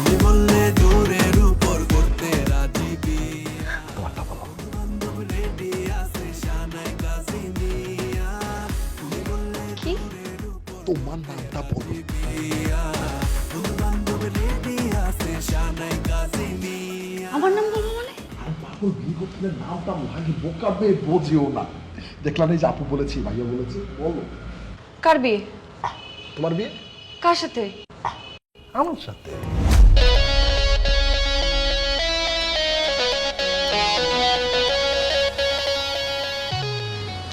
তুমি বললে দূরের উপর করতে রাজি বিয়া বলো বান্ধব রেডি আছে শানাই কাজী মিয়া। তুমি বললে কি? তোমার নামটা বলো। বান্ধব রেডি আছে শানাই কাজী মিয়া। আমার নাম বলব মানে? পাগল বিয়ে করতে গেলে নামটা লাগে বোকা মেয়ে বোঝেও না। দেখলাম এই যে আপু বলেছি ভাইয়া বলেছি বলো। কার বিয়ে? তোমার বিয়ে? কার সাথে? আমার সাথে।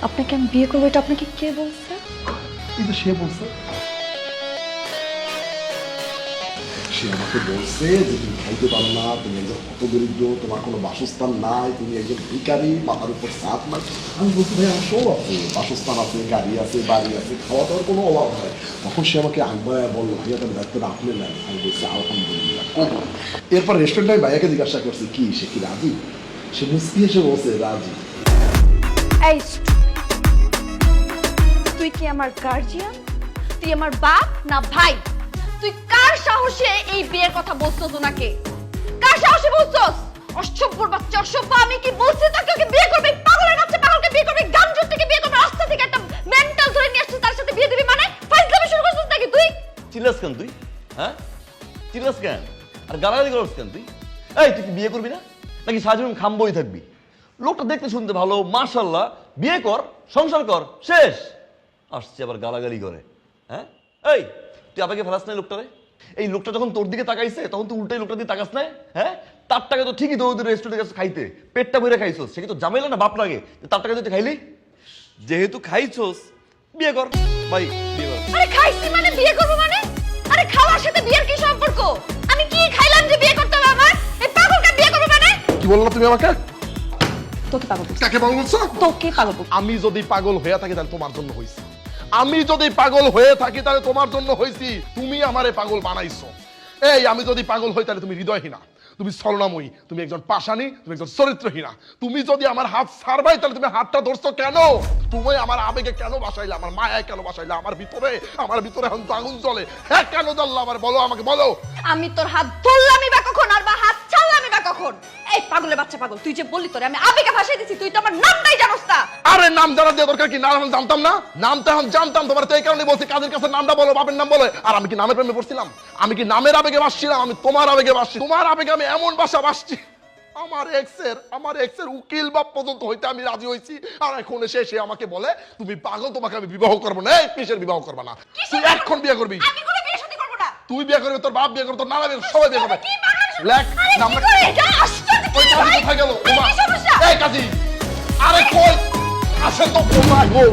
আপনাকে আমি বিয়ে করব এটা আপনাকে কে বলছে? কিন্তু সে বলছে। সে আমাকে বলছে যে তুমি খাইতে পারো না তুমি একজন কত দরিদ্র তোমার কোনো বাসস্থান নাই তুমি একজন ভিকারি মাথার উপর সাপ নাই আমি বলছি ভাই আমার সব আছে বাসস্থান আছে গাড়ি আছে বাড়ি আছে খাওয়া দাওয়ার কোনো অভাব হয় তখন সে আমাকে আগ্রহ বলল ভাইয়া তার দায়িত্বটা আপনি নেন। আমি বলছি আলহামদুলিল্লাহ এরপর রেস্টুরেন্টে আমি ভাইয়াকে জিজ্ঞাসা করছি কি সে কি রাজি? সে মুস্কি এসে বলছে রাজি। এই তুই কি আমার গার্জিয়ান তুই আমার বাপ না ভাই? তুই কার সাহসে এই বিয়ের কথা বলছস ওনাকে? কার সাহসে বলছস? অসভ্যর বাচ্চা, অসভ্য, আমি কি বলছি তাকে? ওকে বিয়ে করবে? পাগলের বাচ্চা, পাগলকে বিয়ে করবে? গাঞ্জুর থেকে বিয়ে করবে? রাস্তা থেকে একটা মেন্টাল ধরে নিয়ে আসছিস তার সাথে বিয়ে দিবি মানে? ফাইজলামি শুরু করছিস নাকি তুই? চিল্লাস কেন তুই? হ্যাঁ? চিল্লাস কেন? আর গালাগালি করস কেন তুই? এই, তুই কি বিয়ে করবি না? নাকি সারাজীবন খাম্বই থাকবি? লোকটা দেখতে শুনতে ভালো মার্শাল্লাহ বিয়ে কর, সংসার কর, শেষ। আসছে আবার গালাগালি করে হ্যাঁ? এই তুই আপাকে ফেলাস নাই লোকটারে? এই লোকটা যখন তোর দিকে তাকাইছে তখন তুই উল্টাই লোকটা দিয়ে তাকাস না হ্যাঁ? তার টাকা তো ঠিকই দৌড় রেস্টুরেন্টে গেছে খাইতে পেটটা ভরে খাইছোস সে কি তো জামেলা না বাপ লাগে? তার টাকা তুই খাইলি? যেহেতু খাইছোস বিয়ে কর। ভাই বিয়ে কর। আরে খাইছি মানে বিয়ে করব মানে? আরে খাওয়ার সাথে বিয়ের কি সম্পর্ক? আমি কি খাইলাম যে বিয়ে করতে হবে আমার? এই পাগলকে বিয়ে করবে মানে? কি বলল তুমি আমাকে? তোকে পাগল। কাকে পাগল বলছো? তোকে পাগল আমি যদি পাগল হয়ে থাকি তাহলে তোমার জন্য হয়েছি আমি যদি পাগল হয়ে থাকি, তাহলে তোমার জন্য হয়েছি, তুমি আমারে পাগল বানাইছো। এই, আমি যদি পাগল হই, তাহলে তুমি হৃদয়হীনা। তুমি ছলনাময়ী তুমি একজন পাশানি তুমি একজন চরিত্রহীনা। তুমি যদি আমার হাত ছাড়বাই, তাহলে তুমি হাতটা ধরছো কেন? তুমি আমার আবেগে কেন বাসাইলে? আমার মায়া কেন বাসাইলে? আমার ভিতরে আমার ভিতরে এখন আগুন জ্বলে। হ্যাঁ কেন জ্বললো? আমার বলো আমাকে, বলো। আমি তোর হাত ধরলামই বা কখন? আর বা কখন? এই পাগলের বাচ্চা পাগল তুই যে বললি তোরে আমি আবেগে ভাসাই দিছি তুই তো আমার নামটাই জানোস না। আরে নাম জানা দিয়ে দরকার কি? নাম আমি জানতাম না। নামটা এখন জানতাম তোমার তো এই কারণে বলছি কাজের কাছে নামটা বলো বাপের নাম বলে। আর আমি কি নামের প্রেমে পড়ছিলাম? আমি কি নামের আবেগে বাসছিলাম আমি তোমার আবেগে বাসছি তোমার আবেগে আমি এমন বাসা বাসছি আমার এক্সের আমার এক্সের উকিল বাপ পর্যন্ত হইতে আমি রাজি হয়েছি আর এখন এসে সে আমাকে বলে তুমি পাগল তোমাকে আমি বিবাহ করব না। এই কিসের বিবাহ করব না? তুই এখন বিয়ে করবি? আমি তুই বিয়ে করবি তোর বাপ বিয়ে করবে তোর নানা বিয়ে সবাই বিয়ে করবে। কি পাগল লেখ আরে কি নামটা করে? এটা আশ্চর্য ওই কাজী? কোথায় গেল? এই কাজী আরে কই? আসে তো কোথায় গো।